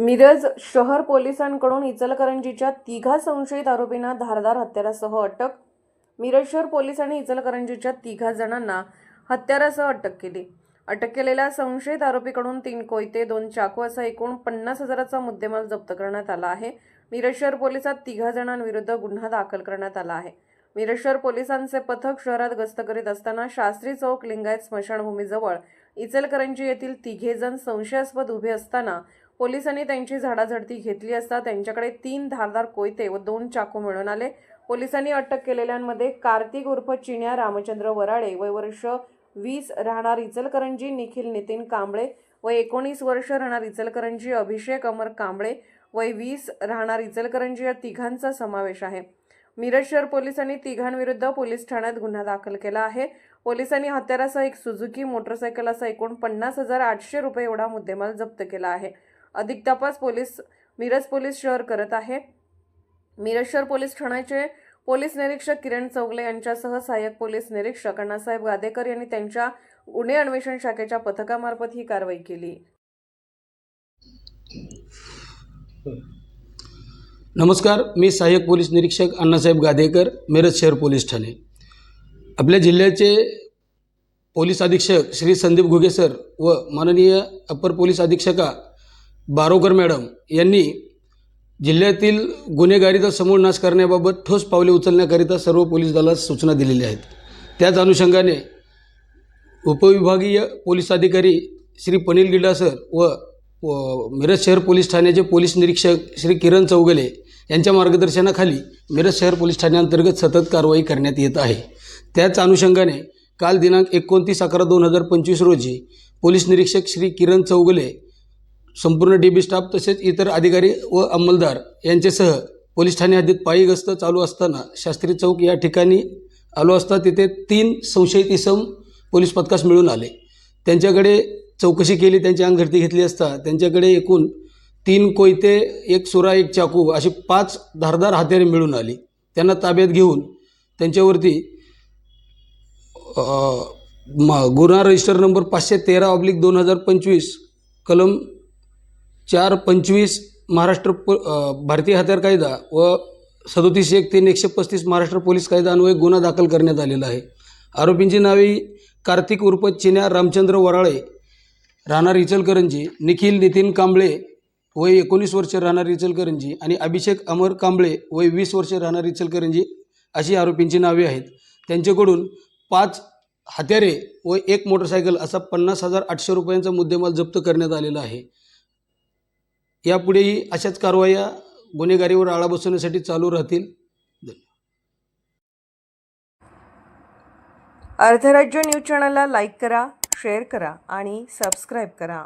मिरज शहर पोलिसांकडून इचलकरंजीच्या तिघा संशयित आरोपींना धारदार हत्यारासह अटक. मिरज शहर पोलिसांनी इचलकरंजीच्या तिघा जणांना हत्यारासह अटक केली. अटक केलेल्या संशयित आरोपीकडून तीन कोयते दोन चाकू असा एकूण पन्नास हजाराचा मुद्देमाल जप्त करण्यात आला आहे. मिरज शहर पोलिसात तिघा जणांविरुद्ध गुन्हा दाखल करण्यात आला आहे. मिरज शहर पोलिसांचे पथक शहरात गस्त करीत असताना शास्त्री चौक लिंगायत स्मशानभूमीजवळ इचलकरंजी येथील तिघे जण संशयास्पद उभे असताना पोलिसांनी त्यांची झाडाझडती घेतली असता त्यांच्याकडे तीन धारदार कोयते व दोन चाकू मिळून आले. पोलिसांनी अटक केलेल्यांमध्ये कार्तिक उर्फ चिण्या रामचंद्र वराळे वय वर्ष वीस राहणार इचलकरंजी निखिल नितीन कांबळे व एकोणीस वर्ष राहणार इचलकरंजी अभिषेक अमर कांबळे वय वीस राहणार इचलकरंजी या तिघांचा समावेश आहे. मिरज शहर पोलिसांनी तिघांविरुद्ध पोलीस ठाण्यात गुन्हा दाखल केला आहे. पोलिसांनी हत्यारासह एक सुझुकी मोटरसायकल असा एकूण पन्नास हजार आठशे रुपये एवढा मुद्देमाल जप्त केला आहे. अधिक तपास पोलीस मिरज पोलीस शहर करत आहे. मिरज शहर पोलीस ठाण्याचे पोलीस निरीक्षक किरण चौगले यांच्यासह सहाय्यक पोलीस निरीक्षक अण्णासाहेब गादेकर यांनी त्यांच्या गुन्हे अन्वेषण शाखेच्या पथकामार्फत ही कारवाई केली. नमस्कार मी सहाय्यक पोलीस निरीक्षक अण्णासाहेब गादेकर मिरज शहर पोलीस ठाणे. आपल्या जिल्ह्याचे पोलीस अधीक्षक श्री संदीप घुगे सर व माननीय अपर पोलीस अधीक्षका बारोकर मॅडम यांनी जिल्ह्यातील गुन्हेगारीचा समूळ नाश करण्याबाबत ठोस पावले उचलण्याकरिता सर्व पोलीस दलास सूचना दिलेल्या आहेत. त्याच अनुषंगाने उपविभागीय पोलीस अधिकारी श्री पनील गिडासर सर व व मिरज शहर पोलीस ठाण्याचे पोलीस निरीक्षक श्री किरण चौगले यांच्या मार्गदर्शनाखाली मिरज शहर पोलीस ठाण्याअंतर्गत सतत कारवाई करण्यात येत आहे. त्याच अनुषंगाने काल दिनांक एकोणतीस अकरा दोन हजार पंचवीस रोजी पोलीस निरीक्षक श्री किरण चौगले संपूर्ण डी बी स्टाफ तसेच इतर अधिकारी व अंमलदार यांच्यासह पोलीस ठाणे हद्दीत पायी गस्त चालू असताना शास्त्री चौक या ठिकाणी आलो असता तिथे तीन संशयित इसम पोलीस पथकास मिळून आले. त्यांच्याकडे चौकशी केली त्यांची अंगठती घेतली असता त्यांच्याकडे एकूण तीन कोयते एक सुरा एक चाकू अशी पाच धारदार हत्यारे मिळून आली. त्यांना ताब्यात घेऊन त्यांच्यावरती म गुन्हा रजिस्टर नंबर पाचशे तेरा ऑब्लिक दोन हजार पंचवीस कलम चार पंचवीस महाराष्ट्र पो भारतीय हत्यार कायदा व सदोतीस एक तीन एकशे पस्तीस महाराष्ट्र पोलीस कायदा अन्वये गुन्हा दाखल करण्यात आलेला आहे. आरोपींची नावे कार्तिक उर्फ चिन्या रामचंद्र वराळे राहणार इचलकरंजी निखिल नितीन कांबळे वय एकोणीस वर्ष राहणार इचलकरंजी आणि अभिषेक अमर कांबळे वय वीस वर्ष राहणार इचलकरंजी अशी आरोपींची नावे आहेत. त्यांच्याकडून पाच हत्यारे व एक मोटरसायकल असा पन्नास हजार आठशे रुपयांचा मुद्देमाल जप्त करण्यात आलेला आहे. यापुढेही अशाच कारवाया गुन्हेगारीवर आळा बसवण्यासाठी चालू राहतील. अर्धराज्य न्यूज चॅनलला लाईक करा शेअर करा आणि सबस्क्राईब करा.